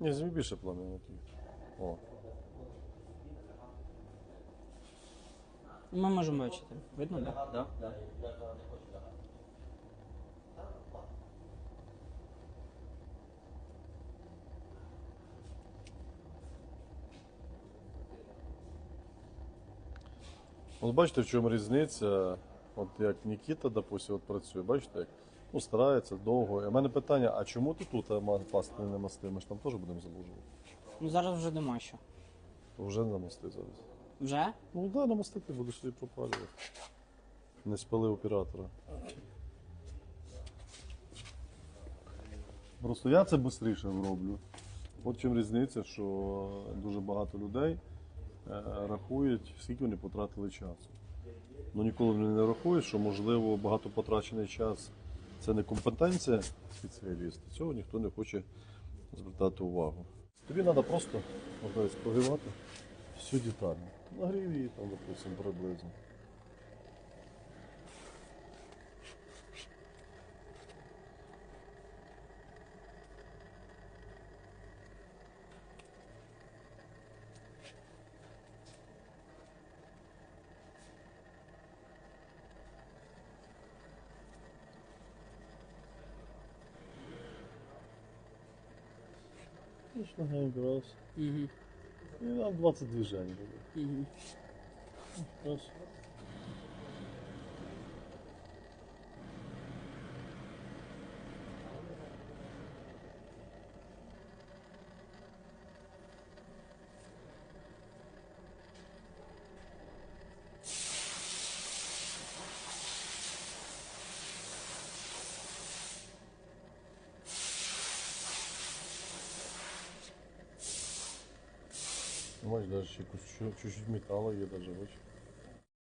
Ні, змій більше плам'я. О. Ми можемо бачити. Видно, так? Да, да. От бачите, в чому різниця? От як Нікіта, допустим, от працює, бачите, як ну, старається довго. У мене питання, а чому ти тут пасти не мастив? Ми ж там теж будемо заложувати. Ну зараз вже нема що. Вже намасти зараз. Вже? Ну да, намастити будеш собі пропалювати. Не спали оператора. Просто я це швидше роблю. От чим різниця, що дуже багато людей е, рахують, скільки вони потратили часу. Ну ніколи не рахують, що можливо багато потрачений час це не компетенція спеціаліста. Цього ніхто не хоче звертати увагу. Тобі треба просто ось, прогрівати всю детальну Нагрів її там, допустим, приблизно. Легенько раз. Угу. Нам 20 движень буде. Угу. Раз. Ну, даже чуть-чуть металла я даже, бачиш.